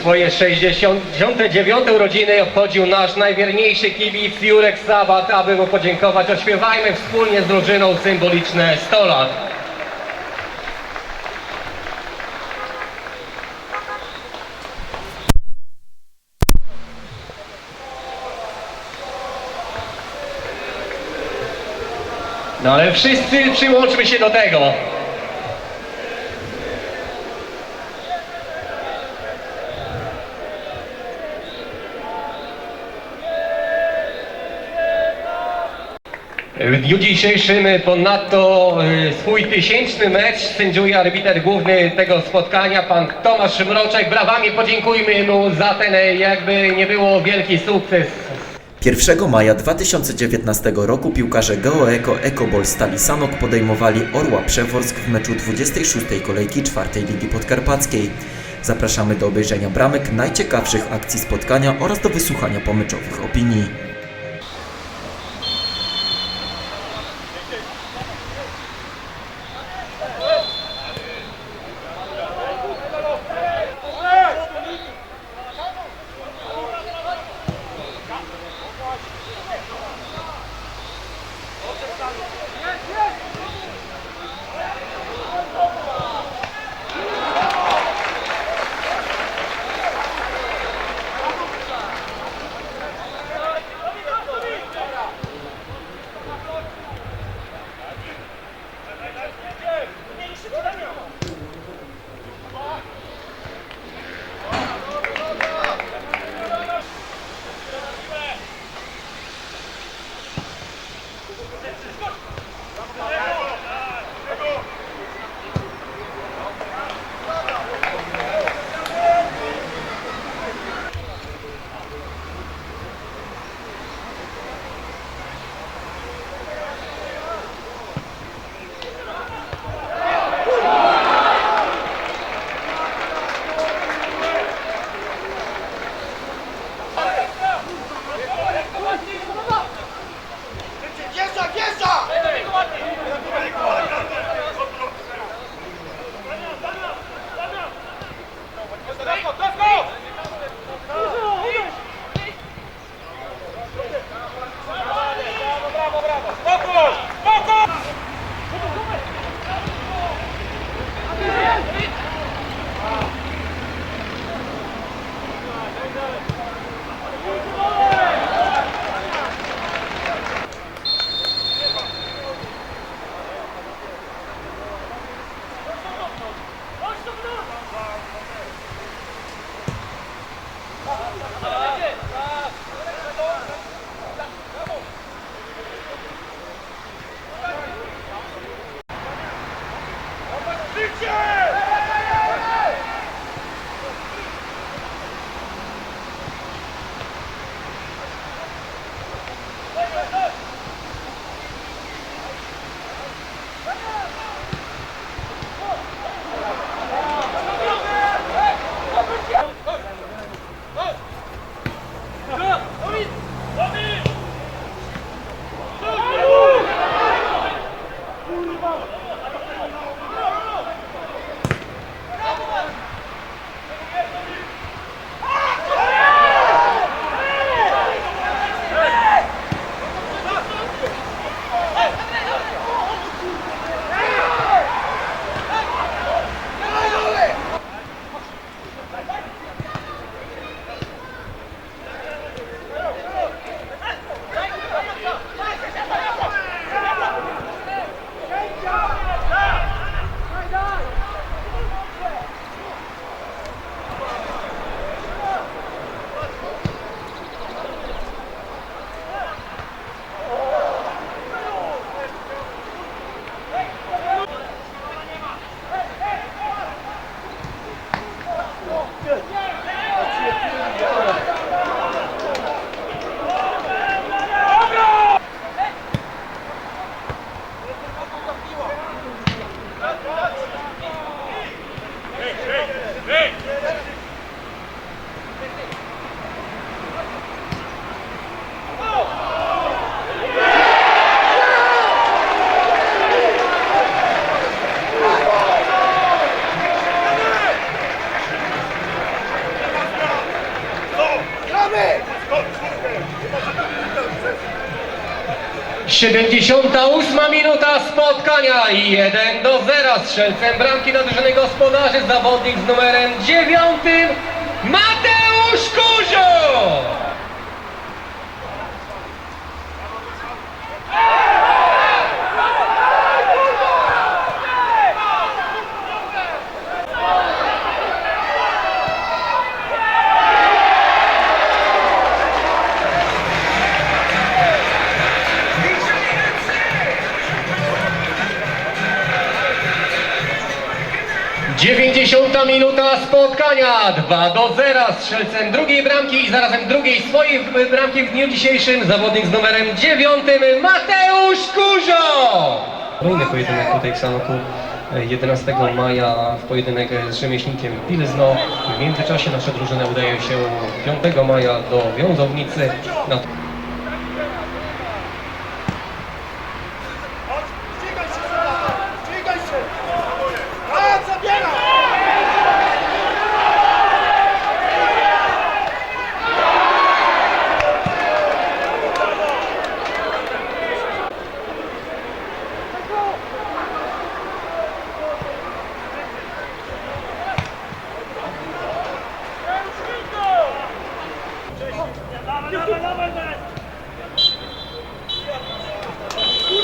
Swoje 69. urodziny obchodził nasz najwierniejszy kibic Jurek Sabat. Aby mu podziękować, ośpiewajmy wspólnie z drużyną symboliczne 100 lat. No ale wszyscy przyłączmy się do tego. W dniu dzisiejszym ponadto y, swój tysięczny mecz sędziuje arbiter główny tego spotkania, pan Tomasz Mroczek. Brawami podziękujmy mu za ten y, jakby nie było wielki sukces 1 maja 2019 roku piłkarze GeoEko Ekobol Stali Sanok podejmowali Orła Przeworsk w meczu 26. kolejki 4 Ligi Podkarpackiej. Zapraszamy do obejrzenia bramek, najciekawszych akcji spotkania oraz do wysłuchania pomyczowych opinii. Energy! 78 minuta spotkania i 1 do 0 strzelcem bramki dla drużyny gospodarzy zawodnik z numerem 9 Mateusz Kuzio! Dziewięćdziesiąta minuta spotkania 2 do 0 strzelcem drugiej bramki i zarazem drugiej swojej bramki w dniu dzisiejszym zawodnik z numerem 9 Mateusz Kuzio! Kolejny pojedynek tutaj w Sanoku e, 11 maja w pojedynek z rzemieślnikiem Pilzno. W międzyczasie nasze drużyny udają się 5 maja do Wiązownicy. Na Ścigaj się, Sola! Ścigaj się! A, zabiera!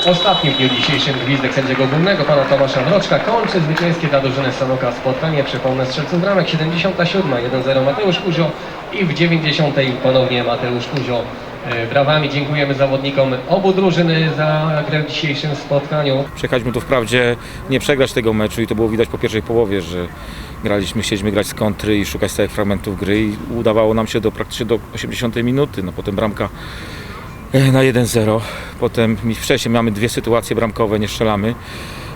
Ostatnim w dniu dzisiejszym gwizdek sędziego głównego, pana Tomasza Mroczka, kończy zwycięskie dla drużyny Sanoka spotkanie. Przypomnę strzelców bramek 77, 1-0 Mateusz Kuzio i w 90 ponownie Mateusz Kuzio. E, Brawami dziękujemy zawodnikom obu drużyny za grę w dzisiejszym spotkaniu. Przyjechaliśmy tu wprawdzie nie przegrać tego meczu i to było widać po pierwszej połowie, że graliśmy, chcieliśmy grać z kontry i szukać stałych fragmentów gry i udawało nam się do praktycznie do 80 minuty. No potem bramka na 1-0. Potem wcześniej mamy dwie sytuacje bramkowe, nie strzelamy.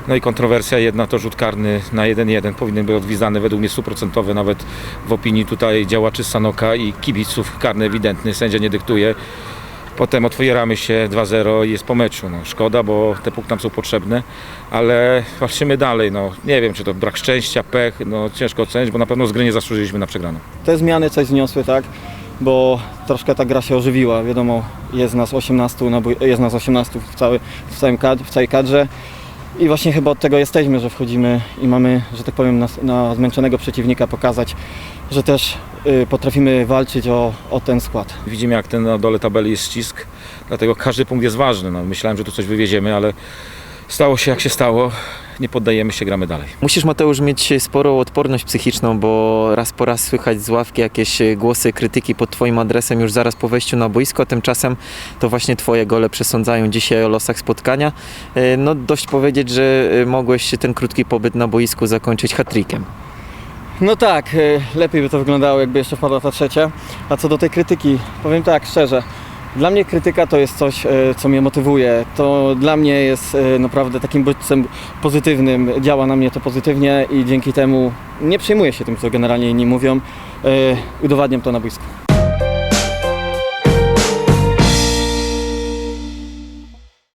No i kontrowersja jedna to rzut karny na 1-1. Powinien być odwizdany według mnie stuprocentowy nawet w opinii tutaj działaczy Sanoka i kibiców. Karny ewidentny, sędzia nie dyktuje. Potem otwieramy się 2-0 i jest po meczu. No, szkoda, bo te punkty nam są potrzebne, ale walczymy dalej. No, nie wiem, czy to brak szczęścia, pech, no, ciężko ocenić, bo na pewno z gry nie zasłużyliśmy na przegraną. Te zmiany coś zniosły, tak? Bo troszkę ta gra się ożywiła. Wiadomo, jest nas 18, na bój- jest nas 18 w, cały, w, całym w całej kadrze. I właśnie chyba od tego jesteśmy, że wchodzimy i mamy, że tak powiem, na, na zmęczonego przeciwnika pokazać, że też y, potrafimy walczyć o, o ten skład. Widzimy, jak ten na dole tabeli jest ścisk, dlatego każdy punkt jest ważny. No, myślałem, że tu coś wywieziemy, ale stało się jak się stało. Nie poddajemy się, gramy dalej. Musisz Mateusz mieć sporą odporność psychiczną, bo raz po raz słychać z ławki jakieś głosy krytyki pod Twoim adresem już zaraz po wejściu na boisko. Tymczasem to właśnie Twoje gole przesądzają dzisiaj o losach spotkania. E, No dość powiedzieć, że e, mogłeś ten krótki pobyt na boisku zakończyć hat-trickiem. No tak, y, lepiej by to wyglądało, jakby jeszcze wpadła ta trzecia. A co do tej krytyki, powiem tak szczerze. Dla mnie krytyka to jest coś, y, co mnie motywuje. To dla mnie jest y, naprawdę takim bodźcem pozytywnym. Działa na mnie to pozytywnie i dzięki temu nie przejmuję się tym, co generalnie inni mówią. Y, Udowadniam to na boisku.